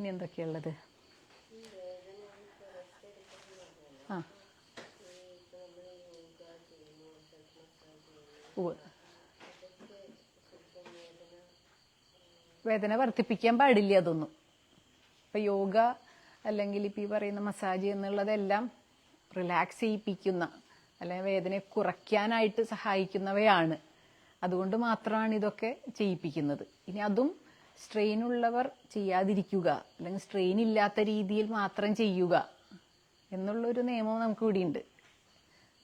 ഇനി എന്തൊക്കെയുള്ളത് ആ. വേദന വർദ്ധിപ്പിക്കാൻ പാടില്ല അതൊന്നും. ഇപ്പൊ യോഗ അല്ലെങ്കിൽ ഇപ്പൊ ഈ പറയുന്ന മസാജ് എന്നുള്ളതെല്ലാം റിലാക്സ് ചെയ്യിപ്പിക്കുന്ന അല്ലെങ്കിൽ വേദനയെ കുറയ്ക്കാനായിട്ട് സഹായിക്കുന്നവയാണ്. അതുകൊണ്ട് മാത്രമാണ് ഇതൊക്കെ ചെയ്യിപ്പിക്കുന്നത്. ഇനി അതും സ്ട്രെയിൻ ഉള്ളവർ ചെയ്യാതിരിക്കുക അല്ലെങ്കിൽ സ്ട്രെയിൻ ഇല്ലാത്ത രീതിയിൽ മാത്രം ചെയ്യുക എന്നുള്ളൊരു നിയമം നമുക്ക് ഇവിടെയുണ്ട്.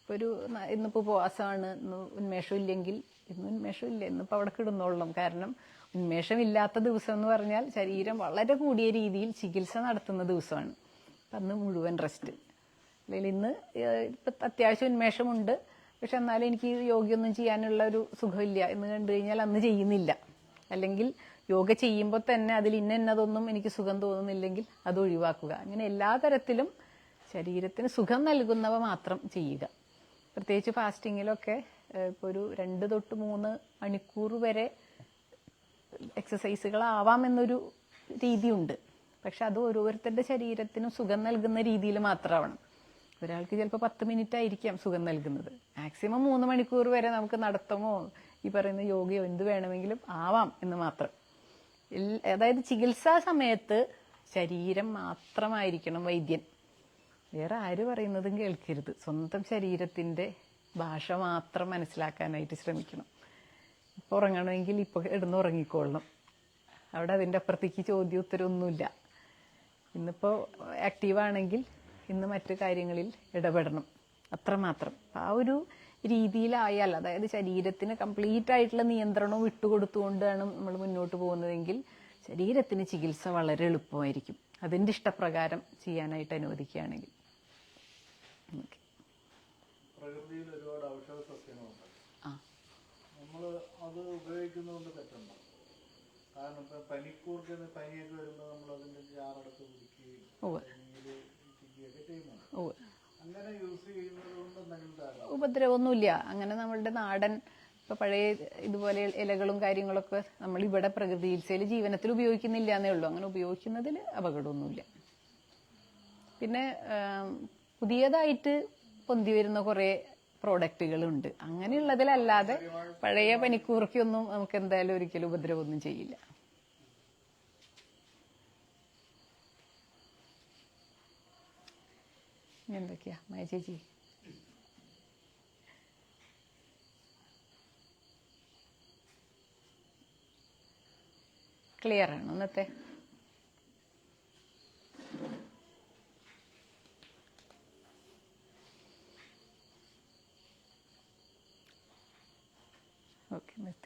ഒരു ഇന്നിപ്പോൾ ഇന്നിപ്പോ ഉപവാസമാണ് ഇന്ന് ഉന്മേഷം ഇല്ലെങ്കിൽ ഇന്ന് ഉന്മേഷം ഇല്ല ഇന്നിപ്പോൾ അവിടെ കിടന്നോളണം. കാരണം ഉന്മേഷമില്ലാത്ത ദിവസം എന്ന് പറഞ്ഞാൽ ശരീരം വളരെ കൂടിയ രീതിയിൽ ചികിത്സ നടത്തുന്ന ദിവസമാണ്. അപ്പം അന്ന് മുഴുവൻ റെസ്റ്റ് അല്ലെങ്കിൽ ഇന്ന് ഇപ്പൊ അത്യാവശ്യം ഉന്മേഷമുണ്ട്. പക്ഷെ എന്നാലും എനിക്ക് യോഗയൊന്നും ചെയ്യാനുള്ള ഒരു സുഖമില്ല എന്ന് കണ്ടു കഴിഞ്ഞാൽ അന്ന് ചെയ്യുന്നില്ല. അല്ലെങ്കിൽ യോഗ ചെയ്യുമ്പോൾ തന്നെ അതിൽ ഇന്ന ഇന്നതൊന്നും എനിക്ക് സുഖം തോന്നുന്നില്ലെങ്കിൽ അത് ഒഴിവാക്കുക. അങ്ങനെ എല്ലാ തരത്തിലും ശരീരത്തിന് സുഖം നൽകുന്നവ മാത്രം ചെയ്യുക. പ്രത്യേകിച്ച് ഫാസ്റ്റിങ്ങിലൊക്കെ ഇപ്പോൾ ഒരു രണ്ട് തൊട്ട് മൂന്ന് മണിക്കൂർ വരെ എക്സസൈസുകളാവാമെന്നൊരു രീതിയുണ്ട്. പക്ഷെ അത് ഓരോരുത്തരുടെ ശരീരത്തിനും സുഖം നൽകുന്ന രീതിയിൽ മാത്രമാവണം. ഒരാൾക്ക് ചിലപ്പോൾ പത്ത് മിനിറ്റ് ആയിരിക്കാം സുഖം നൽകുന്നത്. മാക്സിമം മൂന്ന് മണിക്കൂർ വരെ നമുക്ക് നടത്തമോ? ഈ പറയുന്ന യോഗയോ എന്ത് വേണമെങ്കിലും ആവാം എന്ന് മാത്രം. അതായത് ചികിത്സാ സമയത്ത് ശരീരം മാത്രമായിരിക്കണം വൈദ്യൻ. വേറെ ആര് പറയുന്നതും കേൾക്കരുത്. സ്വന്തം ശരീരത്തിന്റെ ഭാഷ മാത്രം മനസ്സിലാക്കാനായിട്ട് ശ്രമിക്കണം. ഇപ്പം ഉറങ്ങണമെങ്കിൽ ഇപ്പോൾ ഇടുന്ന് ഉറങ്ങിക്കൊള്ളണം അവിടെ അതിന്റെ അപ്പുറത്തേക്ക് ചോദ്യം ഉത്തരവൊന്നുമില്ല. ഇന്നിപ്പോൾ ആക്റ്റീവാണെങ്കിൽ ഇന്ന് മറ്റു കാര്യങ്ങളിൽ ഇടപെടണം. അത്രമാത്രം. ആ ഒരു രീതിയിലായാൽ അതായത് ശരീരത്തിന് കംപ്ലീറ്റ് ആയിട്ടുള്ള നിയന്ത്രണവും വിട്ടുകൊടുത്തുകൊണ്ടാണ് നമ്മൾ മുന്നോട്ട് പോകുന്നതെങ്കിൽ ശരീരത്തിന് ചികിത്സ വളരെ എളുപ്പമായിരിക്കും. അതിന്റെ ഇഷ്ടപ്രകാരം ചെയ്യാനായിട്ട് അനുവദിക്കുകയാണെങ്കിൽ. ഓക്കെ. ഉപദ്രവമൊന്നുമില്ല. അങ്ങനെ നമ്മളുടെ നാടൻ ഇപ്പൊ പഴയ ഇതുപോലെ ഇലകളും കാര്യങ്ങളൊക്കെ നമ്മൾ ഇവിടെ പ്രകൃതിയിൽ ചില ജീവനത്തിൽ ഉപയോഗിക്കുന്നില്ല എന്നേ ഉള്ളൂ. അങ്ങനെ ഉപയോഗിക്കുന്നതിൽ അപകടമൊന്നുമില്ല. പിന്നെ പുതിയതായിട്ട് പൊന്തി വരുന്ന കുറെ പ്രോഡക്റ്റുകളുണ്ട് അങ്ങനെയുള്ളതിലല്ലാതെ പഴയ പനിക്കൂർക്കൊന്നും നമുക്ക് എന്തായാലും ഒരിക്കലും ഉപദ്രവമൊന്നും ചെയ്യില്ല. എന്തൊക്കെയാ മായ ക്ലിയർ ആണ് ഇന്നത്തെ ഓക്കെ നിർത്തിക്കോ